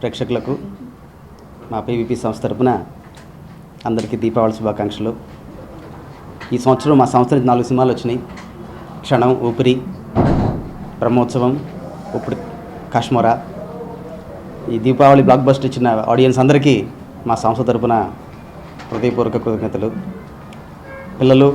ప్రేక్షకులకు మా పీవీపీ సంస్థ తరపున అందరికీ దీపావళి శుభాకాంక్షలు. ఈ సంవత్సరం మా సంస్థ నాలుగు సినిమాలు వచ్చినాయి. క్షణం ఊపిరి బ్రహ్మోత్సవం ఇప్పుడు కాశ్మోరా. ఈ దీపావళి బ్లాక్ బస్టర్ ఇచ్చిన ఆడియన్స్ అందరికీ మా సంస్థ తరపున హృదయపూర్వక కృతజ్ఞతలు. పిల్లలు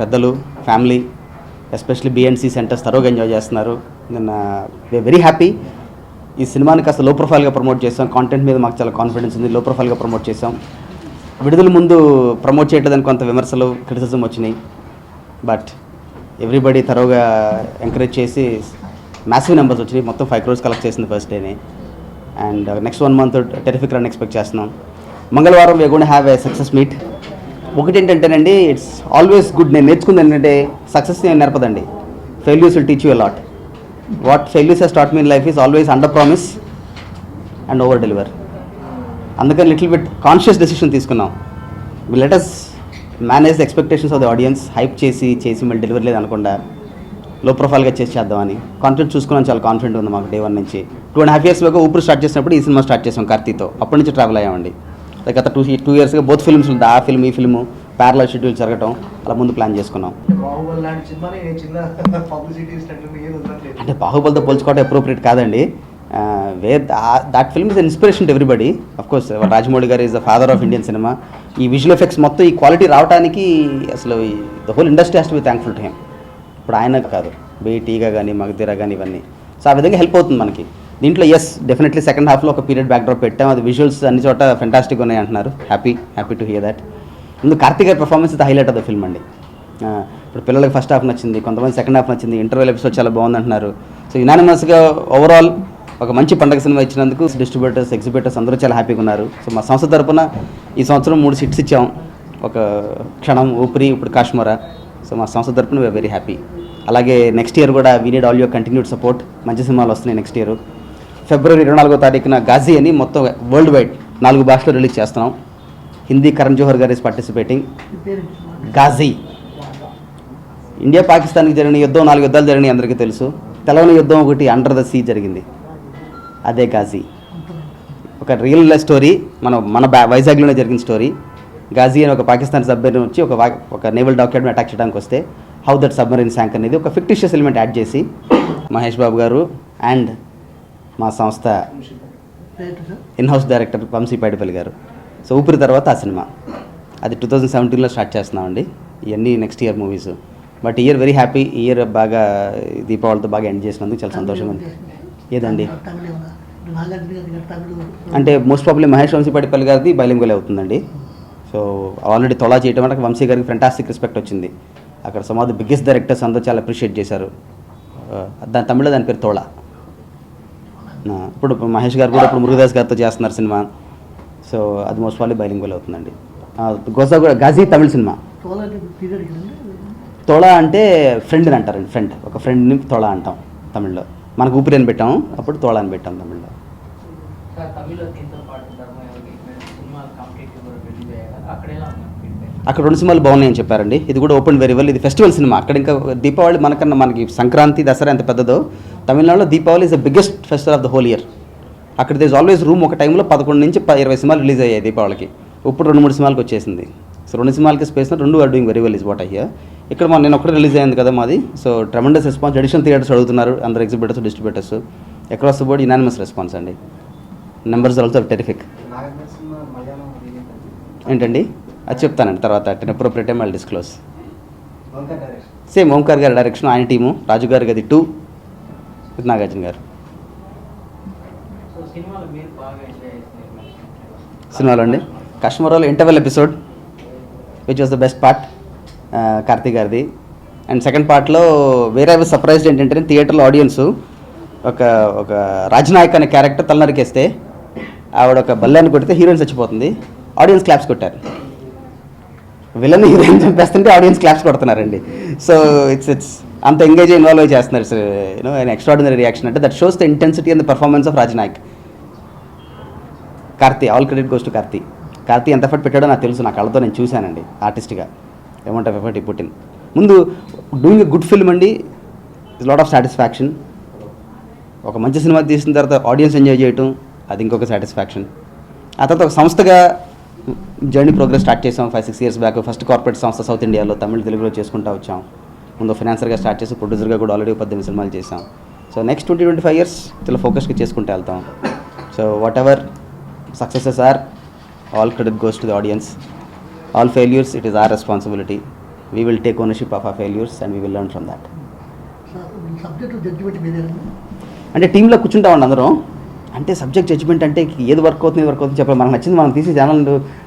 పెద్దలు family especially B and C centres తరువుగా enjoy చేస్తున్నారు. నిన్న వెరీ హ్యాపీ ఈ సినిమాని కాస్త లో ప్రొఫైల్గా ప్రమోట్ చేసాం కాంటెంట్ మీద మాకు చాలా కాన్ఫిడెన్స్ ఉంది. లో ప్రొఫైల్గా ప్రమోట్ చేసాం విడుదల ముందు ప్రమోట్ చేయట్లేదని కొంత విమర్శలు క్రిటిసిజం వచ్చినాయి. బట్ ఎవ్రీబడి తరోగా ఎంకరేజ్ చేసి మ్యాసివ్ నెంబర్స్ వచ్చినాయి. మొత్తం ఫైవ్ క్రోర్స్ కలెక్ట్ చేసింది ఫస్ట్ డేనే and next one month terrific run expect చేస్తున్నాం. మంగళవారం we gonna have a success meet ఒకటి ఏంటంటేనండి ఇట్స్ ఆల్వేస్ గుడ్ నేను నేర్చుకుంది ఏంటంటే సక్సెస్ నేను నేర్పదండి. Failures will teach you lot what failures has start mean life is always under promise and over deliver అందుకని little bit conscious decision తీసుకున్నాం. Let us manage the expectations of the audience hype చేసి చేసి మళ్ళీ delivery లేదు అనుకుండా లో ప్రొఫైల్గా చేసి చేద్దామని. Confident చూసుకున్నాం చాలా కాన్ఫిడెంట్ ఉంది మాకు డే వన్ నుంచి. టూ అండ్ హాఫ్ ఇయర్స్ వరకు ఊపిరి స్టార్ట్ చేసినప్పుడు ఈ సినిమా స్టార్ట్ చేసాం కార్తీతో. అప్పటి నుంచి ట్రావెల్ అయ్యామండి. లైక్ గత టూ టూ ఇయర్స్గా బోత్ ఫిల్మ్స్ ఉంది ఆ ఫిల్మ్ ఈ ఫిల్మ్ ప్యారల షెడ్యూల్ జరగటం అలా ముందు ప్లాన్ చేసుకున్నాం. అంటే బాహుబలితో పోల్చుకోవడం అప్రోప్రియేట్ కాదండి. Way that film is inspiration to everybody of course Rajamouli garu is the father of Indian cinema ఈ విజువల్ ఎఫెక్ట్స్ మొత్తం ఈ క్వాలిటీ రావడానికి అసలు the whole industry has to be thankful to him ఇప్పుడు ఆయన కాదు. బేటీగా కానీ మగధీరా కానీ ఇవన్నీ. సో ఆ విధంగా హెల్ప్ అవుతుంది మనకి. దీంట్లో ఎస్ డెఫినెట్లీ సెకండ్ హాఫ్లో ఒక పీరియడ్ బ్యాక్డ్రాప్ పెట్టాం. అది విజువల్స్ అన్ని చోట ఫెంటాస్టిక్ ఉన్నాయి అంటున్నారు. Happy happy to hear that ముందు కార్తీక్ గారి performance the highlight of the film అండి. ఇప్పుడు పిల్లలకి ఫస్ట్ హాఫ్ నచ్చింది కొంతమంది సెకండ్ హాఫ్ నచ్చింది ఇంటర్వెల్ ఎపిసోడ్ చాలా బాగుంది అంటున్నారు సో యునానిమస్గా ఓవరాల్ ఒక మంచి పండగ సినిమా ఇచ్చినందుకు డిస్ట్రిబ్యూటర్స్ ఎగ్జిబ్యూటర్స్ అందరూ చాలా హ్యాపీగా ఉన్నారు సో మా సంస్థ తరపున ఈ సంవత్సరం మూడు సిట్స్ ఇచ్చాం. ఒక క్షణం ఊపిరి ఇప్పుడు కాశ్మీరా. సో మా సంస్థ తరపున వీఆర్ వెరీ హ్యాపీ అలాగే నెక్స్ట్ ఇయర్ కూడా we need all your continued support మంచి సినిమాలు వస్తున్నాయి నెక్స్ట్ ఇయర్ ఫిబ్రవరి ఇరవై నాలుగో తారీఖున గాజీ అని మొత్తం వరల్డ్ వైడ్ నాలుగు భాషలో రిలీజ్ చేస్తున్నాం. హిందీ కరణ్ జోహర్ గారు పార్టిసిపేటింగ్ గాజీ ఇండియా పాకిస్తాన్కి జరిగిన యుద్ధం నాలుగు యుద్ధాలు జరిగినాయి అందరికీ తెలుసు. తెలవని యుద్ధం ఒకటి అండర్ ద సీ జరిగింది. అదే గాజీ. ఒక రియల్ స్టోరీ మన మన బ్యా వైజాగ్లోనే జరిగిన స్టోరీ గాజీ అని ఒక పాకిస్తాన్ సబ్మెరీన్ వచ్చి ఒక ఒక నేవల్ డాక్యుమెంట్ అటాక్ చేయడానికి వస్తే హౌ దట్ సబ్మెరీన్ శాంక్ అనేది ఒక ఫిక్టిషియస్ ఎలిమెంట్ యాడ్ చేసి మహేష్ బాబు గారు అండ్ మా సంస్థ in house director Vamshi Paidipally garu. So Oopiri తర్వాత ఆ సినిమా. అది టూ థౌజండ్ సెవెంటీన్లో స్టార్ట్ చేస్తున్నామండి. ఇవన్నీ next year movies but year very happy year బాగా దీపావళితో బాగా ఎండ్ చేసినందుకు చాలా సంతోషంగా ఉంది ఏదండి? అంటే మోస్ట్ ప్రాబ్లీ మహేష్ వంశీ పడిపల్లి గారిది బైలింగుల్ అవుతుందండి. సో ఆల్రెడీ తొలా చేయడం వల్ల వంశీ గారికి ఫెంటాస్టిక్ రెస్పెక్ట్ వచ్చింది. అక్కడ some of the biggest directors అందరూ చాలా అప్రిషియేట్ చేశారు. దాని తమిళ దాని పేరు తోళ. ఇప్పుడు మహేష్ గారు కూడా ఇప్పుడు మురుగదాస్ గారితో చేస్తున్నారు సినిమా. సో అది మోస్ట్ ప్రాబ్లీ బైలింగుల్ అవుతుందండి. గోసా కూడా గాజీ తమిళ సినిమా. తోళ అంటే ఫ్రెండ్ అని అంటారండి ఫ్రెండ్ ఒక ఫ్రెండ్ని తోళ అంటాం తమిళ్ళో. మనకు ఊపిరి అని పెట్టాం అప్పుడు తోళ అని పెట్టాం తమిళ్ళో. అక్కడ రెండు సినిమాలు బాగున్నాయని చెప్పారండి. ఇది కూడా ఓపెన్ వెరీ వెల్ ఇది ఫెస్టివల్ సినిమా. అక్కడ ఇంకా దీపావళి మనకన్నా మనకి సంక్రాంతి దసరా ఎంత పెద్దదో తమిళనాడులో Deepavali is the biggest festival of the whole year అక్కడ దిస్ ఆల్వేస్ రూమ్ ఒక టైంలో పదకొండు నుంచి ఇరవై సినిమాలు రిలీజ్ అయ్యాయి దీపావళికి. ఇప్పుడు రెండు మూడు సినిమాలకు వచ్చేసింది. సో రెండు సినిమాలకి స్పేస్ రెండు are doing very well is what అయ్యా ఇక్కడ మా నేను ఒకటి రిలీజ్ అయింది కదా మాది. So tremendous response additional theatres అడుగుతున్నారు. అందరు exhibitors distributors across the board unanimous response అండి. నెంబర్స్ ఆల్సో టెరిఫిక్ ఏంటండి? అది చెప్తానండి తర్వాత. అట్ అప్రోప్రియట్ టైం వాళ్ళు డిస్క్లోజ్ సేమ్ ఓంకార్ గారి డైరెక్షన్ ఆయన టీము రాజు గారి గది టూ విత్ నాగార్జున గారు. సినిమాలో అండి? కస్టమర్ ఆల్ అండి interval episode which was the best part Karthik గారిది. అండ్ సెకండ్ పార్ట్లో వేరే సర్ప్రైజ్డ్ ఏంటంటే థియేటర్లో ఆడియన్స్ ఒక ఒక రాజనాయక్ అనే క్యారెక్టర్ తలనరికేస్తే ఆవిడ ఒక బల్లాన్ని కొడితే హీరోయిన్ చచ్చిపోతుంది. ఆడియన్స్ క్లాప్స్ కొట్టారు. విలన్ హీరోయిన్ చంపేస్తుంటే ఆడియన్స్ క్లాప్స్ కొడుతున్నారండి. సో ఇట్స్ ఇట్స్ అంత ఎంగేజ్ ఇన్వాల్వ్ అయ్యి చేస్తున్నారు సార్ యూనో ఆయన ఎక్స్ట్రాడినరీ రియాక్షన్ అంటే that shows the intensity and the performance of Rajanayak. Karthi all credit goes to Karthi. Karthi ఎంత effort పెట్టాడో నాకు తెలుసు నా కళ్ళతో నేను చూశానండి ఆర్టిస్ట్గా అమౌంట్ ఆఫ్ ఎఫర్ట్ పుట్టిన్. ముందు డూయింగ్ ఎ గుడ్ ఫిల్మ్ అండి లాట్ ఆఫ్ సాటిస్ఫాక్షన్ ఒక మంచి సినిమా తీసిన తర్వాత ఆడియన్స్ ఎంజాయ్ చేయటం అది ఇంకొక సాటిస్ఫాక్షన్ ఆ తర్వాత ఒక సంస్థగా జర్నీ ప్రోగ్రెస్ స్టార్ట్ చేసాం. Five six years back first corporate సంస్థ సౌత్ ఇండియాలో తమిళ తెలుగులో చేసుకుంటూ వచ్చాం. ముందు ఫినాన్సర్గా స్టార్ట్ చేసి ప్రొడ్యూసర్గా కూడా ఆల్రెడీ పద్దెనిమిది సినిమాలు చేసాం. So next twenty twenty five years చాలా ఫోకస్గా చేసుకుంటూ వెళ్తాం. So whatever successes are all credit goes to the audience all failures it is our responsibility we will take ownership of a failures and we will learn from that అంటే టీంలో కూర్చుంటామండి అందరం. అంటే subject judgement అంటే ఏది work అవుతుంది work అవుతుంది చెప్పాలి మనకు నచ్చింది మనం తీసి ఛానల్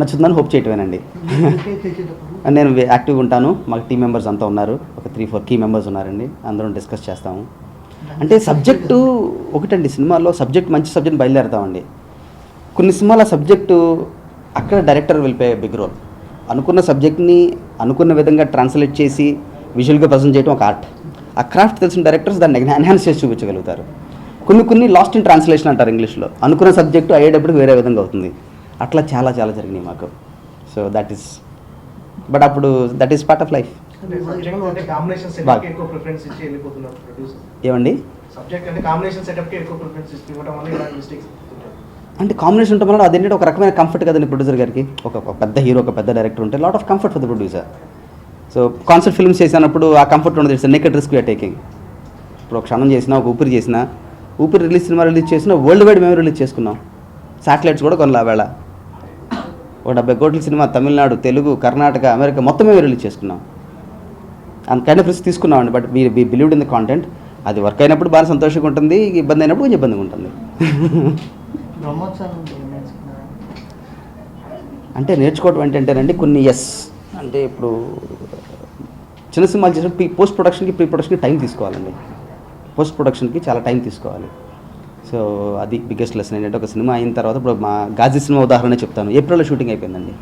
నచ్చుతుందని హోప్ చేయటమేనండి. నేను యాక్టివ్గా ఉంటాను. మాకు టీం మెంబర్స్ అంతా ఉన్నారు. ఒక త్రీ ఫోర్ కీ మెంబర్స్ ఉన్నారండి. అందరం డిస్కస్ చేస్తాము. అంటే సబ్జెక్టు ఒకటండి. సినిమాలో సబ్జెక్ట్ మంచి సబ్జెక్ట్ బయలుదేరుతామండి. కొన్ని సినిమాల సబ్జెక్టు అక్కడ డైరెక్టర్ వెళ్ళిపోయే బిగ్ రోల్ అనుకున్న సబ్జెక్ట్ని అనుకున్న విధంగా ట్రాన్స్లేట్ చేసి విజువల్గా ప్రజెంట్ చేయడం ఒక ఆర్ట్. ఆ క్రాఫ్ట్ తెలిసిన డైరెక్టర్స్ దాన్ని ఎన్హాన్స్ చేసి చూపించగలుగుతారు. కొన్ని కొన్ని లాస్ట్ ఇన్ ట్రాన్స్లేషన్ అంటారు ఇంగ్లీష్లో. అనుకున్న సబ్జెక్టు అయ్యేటప్పుడు వేరే విధంగా అవుతుంది. అట్లా చాలా చాలా జరిగినాయి మాకు. సో దట్ ఈస్ బట్ అప్పుడు that is part of life ఏమండి? సబ్జెక్ట్ అంటే కాంబినేషన్ సెటప్కి ఎక్కువ ప్రిఫరెన్స్ ఇచ్చి ఇవ్వడం వల్ల ఇలాంటి మిస్టేక్స్ అంటే కాంబినేషన్ ఉండటం వల్ల అదేంటంటే ఒక రకమైన కంఫర్ట్ కదండి ప్రొడ్యూసర్ గారికి. ఒక ఒక పెద్ద హీరో ఒక పెద్ద డైరెక్టర్ ఉంటే lot of comfort for the producer so concept films చేసినప్పుడు ఆ కంఫర్ట్ ఉండదు ఇట్స్ నెకెట్ రిస్క్ వీఆర్ టేకింగ్ ఇప్పుడు ఒక క్షణం చేసినా ఒక ఊపిరి చేసినా ఊపిరి రిలీజ్ సినిమా రిలీజ్ చేసినా వరల్డ్ వైడ్ మేము రిలీజ్ చేసుకున్నాం. శాటిలైట్స్ కూడా కొనలా వేళ. ఒక డెబ్బై కోట్ల సినిమా తమిళనాడు తెలుగు కర్ణాటక అమెరికా మొత్తం మేము రిలీజ్ చేసుకున్నాం. అంత కైండ్ ఆఫ్ రిస్క్ తీసుకున్నామండి. But we we believed in the content అది వర్క్ అయినప్పుడు బాగా సంతోషంగా ఉంటుంది ఇబ్బంది అయినప్పుడు కొంచెం ఇబ్బందిగా ఉంటుంది. అంటే నేర్చుకోవటం ఏంటంటేనండి కొన్ని ఎస్ అంటే ఇప్పుడు చిన్న సినిమాలు చేసిన పోస్ట్ ప్రొడక్షన్కి ప్రీ ప్రొడక్షన్కి టైం తీసుకోవాలండి. పోస్ట్ ప్రొడక్షన్కి చాలా టైం తీసుకోవాలి. సో అది బిగ్గెస్ట్ లెసన్ ఏంటంటే ఒక సినిమా అయిన తర్వాత ఇప్పుడు మా గాజీ సినిమా ఉదాహరణ చెప్తాను. ఏప్రిల్లో షూటింగ్ అయిపోయిందండి.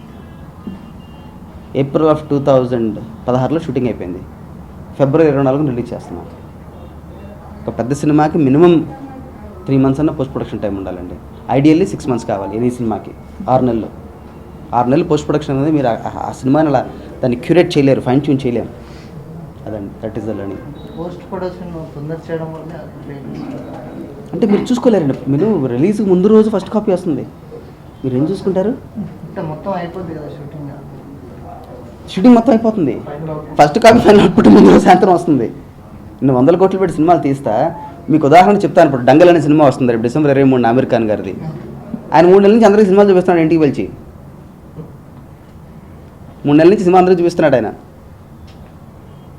ఏప్రిల్ ఆఫ్ టూ థౌజండ్ పదహారులో షూటింగ్ అయిపోయింది. ఫిబ్రవరి ఇరవై నాలుగున రిలీజ్ చేస్తున్నాం. ఒక పెద్ద సినిమాకి మినిమం త్రీ మంత్స్ అన్న పోస్ట్ ప్రొడక్షన్ టైం ఉండాలండి. ఐడియల్లీ సిక్స్ మంత్స్ కావాలి ఎనీ సినిమాకి. ఆరు నెలలు. ఆరు నెలలు పోస్ట్ ప్రొడక్షన్ అనేది మీరు ఆ- సినిమాని అలా దాన్ని క్యూరేట్ చేయలేరు ఫైన్ ట్యూన్ చేయలేము. అదండి. That is the learning post production చేయడం వల్ల అంటే మీరు చూసుకోలేరండి. మీరు రిలీజ్ ముందు రోజు ఫస్ట్ కాపీ వస్తుంది. మీరు ఏం చూసుకుంటారు? మొత్తం అయిపోద్ది కదా షూటింగ్ షూటింగ్ మొత్తం అయిపోతుంది. ఫస్ట్ కాపీ ఫైనల్ అవుట్పుట్ ముందు రోజు సాయంత్రం వస్తుంది. నేను వందల కోట్లు పెట్టి సినిమాలు తీస్తా మీకు ఉదాహరణ చెప్తాను. ఇప్పుడు డంగల్ అనే సినిమా వస్తుంది. రేపు డిసెంబర్ ఇరవై మూడు అమీర్ ఖాన్ గారిది. ఆయన మూడు నెలల నుంచి అందరికీ సినిమాలు చూపిస్తున్నాడు ఇంటికి పిలిచి మూడు నెలల నుంచి సినిమా అందరికీ చూపిస్తున్నాడు ఆయన.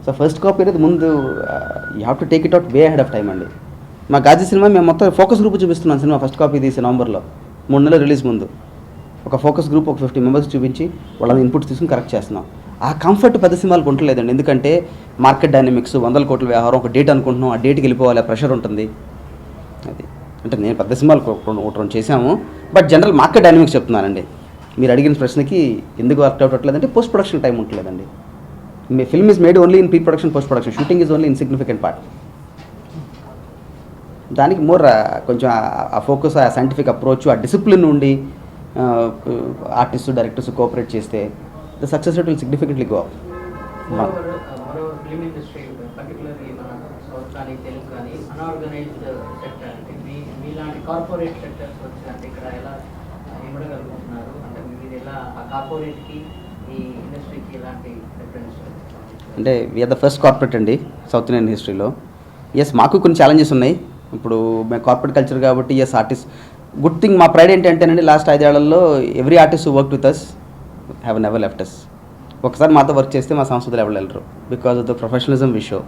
సో ఫస్ట్ కాపీ అనేది ముందు you have to take it out way head of time అండి. మా గాజీ సినిమా మేము మొత్తం ఫోకస్ గ్రూప్ చూపిస్తున్నాం సినిమా ఫస్ట్ కాపీ తీసి నవంబర్లో. మూడు నెలలు రిలీజ్ ముందు. ఒక ఫోకస్ గ్రూప్ ఒక ఫిఫ్టీ మెంబర్స్ చూపించి వాళ్ళని ఇన్పుట్స్ తీసుకుని కరెక్ట్ చేస్తున్నాం. ఆ కంఫర్ట్ పెద్ద సినిమాలకు ఉండలేదండి ఎందుకంటే మార్కెట్ డైనమిక్స్ వందల కోట్ల వ్యవహారం ఒక డేట్ అనుకుంటున్నాం ఆ డేట్కి వెళ్ళిపోవాలి ప్రెషర్ ఉంటుంది. అది. అంటే నేను పెద్ద సినిమాలు ఒకటి రెండు చేశాము. బట్ జనరల్ మార్కెట్ డైనమిక్స్ చెప్తున్నానండి. మీరు అడిగిన ప్రశ్నకి ఎందుకు వర్క్ అవుట్ అవ్వట్లేదంటే పోస్ట్ ప్రొడక్షన్ టైం ఉంటలేదండి మీ film is made only in pre production post production shooting is only in significant part దానికి మోర్ కొంచెం ఆ- ఆ ఫోకస్ ఆ సైంటిఫిక్ అప్రోచ్ ఆ డిసిప్లిన్ ఉండి ఆర్టిస్ట్ డైరెక్టర్స్ కోఆపరేట్ చేస్తే the success rate will significantly go అంటే మీ మీలాంటి కార్పొరేట్ సెక్టర్స్ వచ్చినట్టు ఇక్కడ ఎలా ఇవ్వగలుగుతున్నారు? అంటే మీరు ఎలా ఆ కార్పొరేట్కి ఈ ఇండస్ట్రీకి ఎలాంటి డిఫరెన్స్ అంటే వీఆర్ ద ఫస్ట్ కార్పొరేట్ అండి సౌత్ ఇండియన్ హిస్టరీలో ఎస్ మాకు కొన్ని ఛాలెంజెస్ ఉన్నాయి. ఇప్పుడు మేము కార్పొరేట్ కల్చర్ కాబట్టి ఎస్ ఆర్టిస్ట్ గుడ్ థింగ్ మా ప్రైడ్ ఏంటంటేనండి last ఐదేళ్ళలో every artist work with us have never left us ఒకసారి మాతో వర్క్ చేస్తే మా సంస్థలు ఎవరు వెళ్ళరు because of the professionalism విషో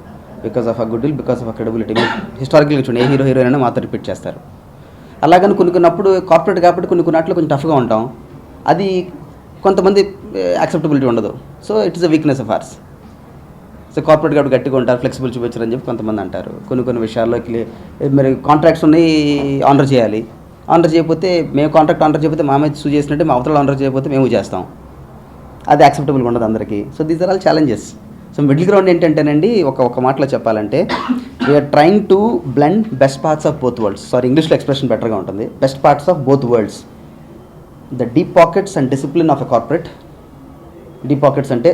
because of a goodwill because of a credibility హిస్టారికల్గా చూడండి ఏ హీరో హీరోయిన్ అయినా మాతో రిపీట్ చేస్తారు. అలాగని కొన్ని కొన్నప్పుడు కార్పొరేట్ కాబట్టి కొన్ని కొన్నట్లు కొంచెం టఫ్గా ఉంటాం. అది కొంతమంది యాక్సెప్టబిలిటీ ఉండదు. So it is a weakness of ours so corporate కాబట్టి గట్టిగా ఉంటారు ఫ్లెక్సిబుల్ చూపించారని చెప్పి కొంతమంది అంటారు. కొన్ని కొన్ని విషయాల్లో మరి కాంట్రాక్ట్స్ ఉన్నాయి ఆనర్ చేయాలి. ఆనర్ చేయకపోతే మేము కాంట్రాక్ట్ ఆనర్ చేయకపోతే మా మీద సూ చేసినట్టు మా అవతల ఆనర్ చేయకపోతే మేము చేస్తాం. అది యాక్సెప్టబుల్గా ఉండదు అందరికీ. So these are all challenges so middle ground ఏంటంటేనండి ఒక ఒక మాటలో చెప్పాలంటే we're trying to blend best parts of both worlds sorry ఇంగ్లీష్లో ఎక్స్ప్రెషన్ బెటర్గా ఉంటుంది. Best parts of both worlds the deep pockets and discipline of a corporate deep pockets అంటే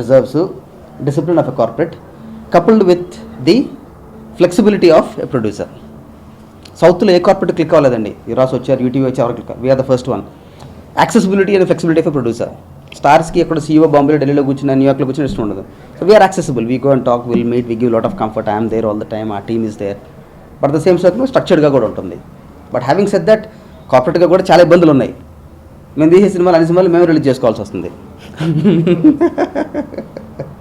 reserves discipline of a corporate coupled with the flexibility of a producer సౌత్లో ఏ corporate click అవ్వలేదండి. యురాస్ వచ్చారు UTV వచ్చి click we're the first one accessibility and flexibility for producer స్టార్స్కి ఎక్కడ CEO బాంబేలో ఢిల్లీలో కూర్చున్న న్యూయార్క్లో కూర్చుని ఇష్టం ఉండదు. So we're accessible we go and talk will meet we give lot of comfort I'm there all the time a team is there but the same circle స్ట్రక్చర్డ్గా కూడా ఉంటుంది. బట్ హ్యావింగ్ సెట్ దట్ కార్పొరేట్గా కూడా చాలా ఇబ్బందులు ఉన్నాయి. మేము తీసే సినిమాలు అన్ని సినిమాలు మేము రిలీజ్ చేసుకోవాల్సి వస్తుంది.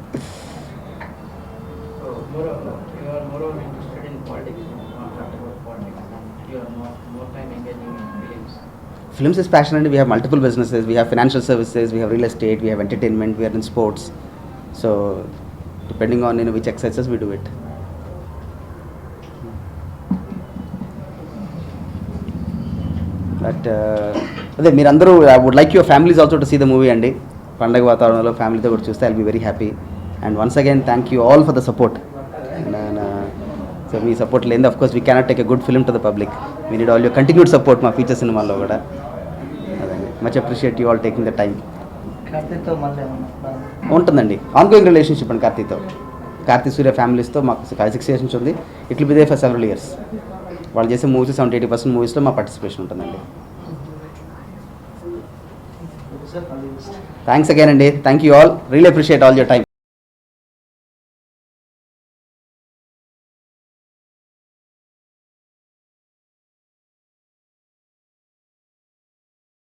films. Is passion and we have multiple businesses. We have financial services, we have real estate, we have entertainment, we are in sports. So depending on you know, which exercises we do it. But అదే మీరందరూ I would like your families also to see the movie అండి పండగ వాతావరణంలో ఫ్యామిలీతో కూడా చూస్తే I'll be very happy and once again thank you all for the support so me support లేని of course we cannot take a good film to the public we need all your continued support మా future సినిమాల్లో కూడా. అదండి. Much appreciate you all taking the time? ఉంటుందండి. Ongoing relationship అండి కార్తీతో కార్తీ సూర్య ఫ్యామిలీస్తో మాకు సిక్స్ ఇయర్స్ నుంచి ఉంది. It be they for several years వాళ్ళు చేసే మూవీస్ సెవెంటీ ఎయిటీ పర్సెంట్ మూవీస్లో మా పార్టిసిపేషన్ ఉంటుందండి. థ్యాంక్స్ అగైన్ అండి. Thank you all really appreciate all your time